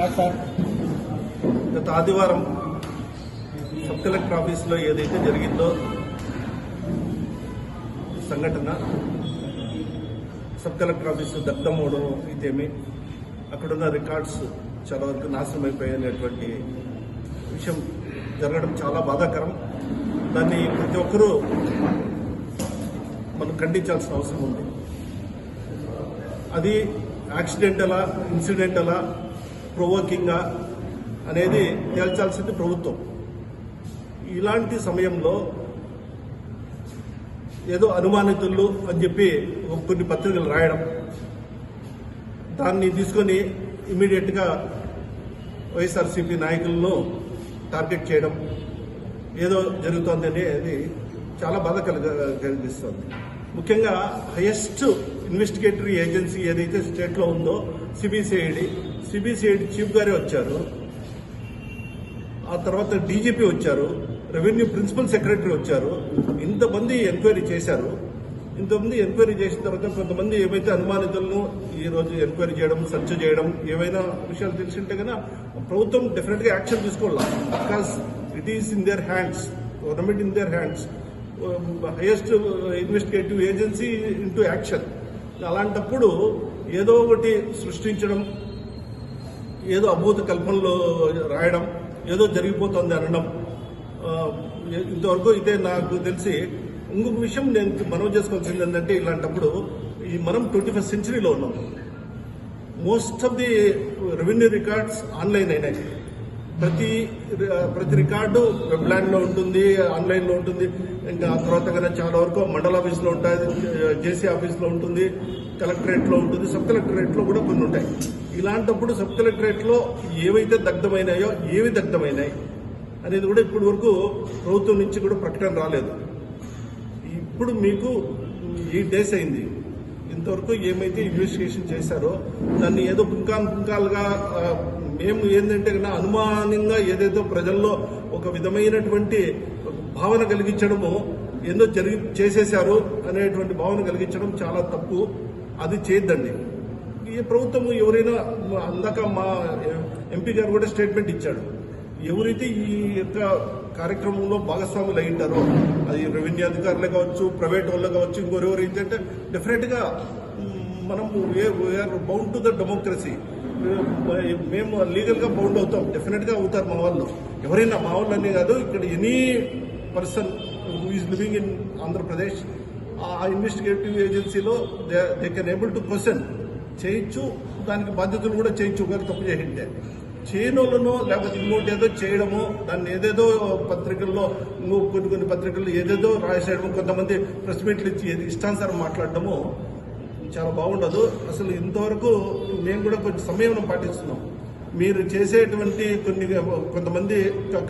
గత ఆదివారం sub collector ఆఫీస్లో ఏదైతే జరిగిందో సంఘటన సబ్ కలెక్టర్ ఆఫీస్ దగ్ధమవడం ఇదేమి అక్కడున్న రికార్డ్స్ చాలా వరకు నాశనం అయిపోయినటువంటి విషయం జరగడం చాలా బాధాకరం. దాన్ని ప్రతి ఒక్కరూ మనం ఖండించాల్సిన అవసరం ఉంది. అది యాక్సిడెంట్ ఎలా ఇన్సిడెంట్ ఎలా ప్రొవోకింగా అనేది తేల్చాల్సింది ప్రభుత్వం. ఇలాంటి సమయంలో ఏదో అనుమానితులు అని చెప్పి కొన్ని పత్రికలు రాయడం దాన్ని తీసుకొని ఇమీడియట్గా వైఎస్ఆర్సీపీ నాయకులను టార్గెట్ చేయడం ఏదో జరుగుతోంది అనేది చాలా బాధ కలిగ కలిగిస్తుంది ముఖ్యంగా హయెస్ట్ ఇన్వెస్టిగేటరీ ఏజెన్సీ ఏదైతే స్టేట్లో ఉందో సిబిసిఐడి సిబిసిఐడి చీఫ్ గారే వచ్చారు. ఆ తర్వాత డీజీపీ వచ్చారు రెవెన్యూ ప్రిన్సిపల్ సెక్రటరీ వచ్చారు. ఇంతమంది ఎంక్వైరీ చేశారు. ఇంతమంది ఎంక్వైరీ చేసిన తర్వాత కొంతమంది ఏవైతే అనుమానితులను ఈ రోజు ఎంక్వైరీ చేయడం సెర్చ్ చేయడం ఏవైనా విషయాలు తెలిసింటే కన్నా ప్రభుత్వం డెఫినెట్గా యాక్షన్ తీసుకోవాలి? Because it is in their hands government in their hands highest investigative agency into action అలాంటప్పుడు ఏదో ఒకటి సృష్టించడం ఏదో అభూత కల్పనలో రాయడం ఏదో జరిగిపోతుంది అనడం ఇంతవరకు ఇదే నాకు తెలిసి ఇంకొక విషయం నేను మనం చేసుకోవాల్సింది ఏంటంటే ఇలాంటప్పుడు ఈ మనం ట్వంటీ ఫస్ట్ సెంచరీలో ఉన్నాం. Most of the revenue records online అయినాయి. ప్రతి ప్రతి రికార్డు వెబ్లో ఉంటుంది ఆన్లైన్లో ఉంటుంది. ఇంకా ఆ తర్వాత కన్నా చాలా వరకు మండల ఆఫీస్లో ఉంటుంది జేసీ ఆఫీస్లో ఉంటుంది కలెక్టరేట్లో ఉంటుంది సబ్ కలెక్టరేట్లో కూడా కొన్ని ఉంటాయి. ఇలాంటప్పుడు సబ్ కలెక్టరేట్లో ఏవైతే దగ్ధమైనాయో ఏవి దగ్ధమైనాయి అనేది కూడా ఇప్పటి వరకు ప్రభుత్వం నుంచి కూడా ప్రకటన రాలేదు. ఇప్పుడు మీకు ఈ డేస్ అయింది. ఇంతవరకు ఏమైతే ఇన్వెస్టిగేషన్ చేశారో దాన్ని ఏదో పుంకాలు పుంకాలుగా మేము ఏంటంటే అనుమానంగా ఏదైతే ప్రజల్లో ఒక విధమైనటువంటి భావన కలిగించడము ఏదో జరిగి చేసేశారు అనేటువంటి భావన కలిగించడం చాలా తప్పు. అది చేయొద్దండి. ఈ ప్రభుత్వం ఎవరైనా అందాక మా ఎంపీ గారు కూడా స్టేట్మెంట్ ఇచ్చాడు. ఎవరైతే ఈ యొక్క కార్యక్రమంలో భాగస్వాములు అయి అది రెవెన్యూ అధికారులే కావచ్చు ప్రైవేట్ వాళ్ళు కావచ్చు ఇంకొరెవరు ఏంటంటే డెఫినెట్గా మ్, మనం we are bound to the democracy మేము లీగల్గా బౌండ్ అవుతాం. డెఫినెట్గా అవుతారు మా వాళ్ళు. ఎవరైనా మా వాళ్ళు అనే కాదు ఇక్కడ any person who is living in Andhra Pradesh ఆ ఇన్వెస్టిగేటివ్ ఏజెన్సీలో they can able to question చేయొచ్చు దానికి బాధ్యతలు కూడా చేయొచ్చు. గారు తప్పు చేసింటే. చేయనోళ్ళను లేకపోతే ఇంకోటి ఏదో చేయడము దాన్ని ఏదేదో పత్రికల్లో కొన్ని కొన్ని పత్రికల్లో ఏదేదో రాసేయడం కొంతమంది ప్రెస్ మీట్లు ఇచ్చి ఏది ఇష్టానుసారం మాట్లాడటము చాలా బాగుండదు. అసలు ఇంతవరకు మేము కూడా కొంచెం సమయం పాటిస్తున్నాం. మీరు చేసేటువంటి కొన్ని కొంతమంది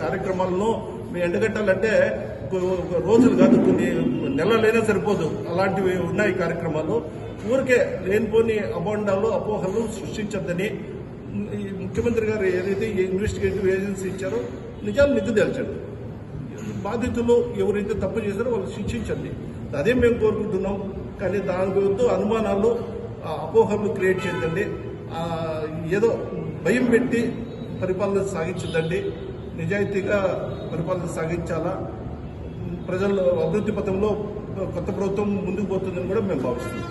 కార్యక్రమాలను మేము ఎండగట్టాలంటే రోజులు కాదు కొన్ని నెలలైనా సరిపోదు. అలాంటివి ఉన్నాయి కార్యక్రమాలు. ఊరికే లేనిపోని అబోండాలు అపోహలు సృష్టించద్దని ఈ ముఖ్యమంత్రి గారు ఏదైతే ఇన్వెస్టిగేటివ్ ఏజెన్సీ ఇచ్చారో నిజాలు నిగ్గు తేల్చండి. బాధితులు ఎవరైతే తప్పు చేశారో వాళ్ళు శిక్షించండి. అదే మేము కోరుకుంటున్నాం. కానీ దాని గురించి అనుమానాలు ఆ, అపోహలు క్రియేట్ చేద్దండి ఏదో భయం పెట్టి పరిపాలన సాగించద్దండి. నిజాయితీగా పరిపాలన సాగించాలా? ప్రజల అభివృద్ధి పథంలో కొత్త ప్రభుత్వం ముందుకు పోతుందని కూడా మేము భావిస్తున్నాం.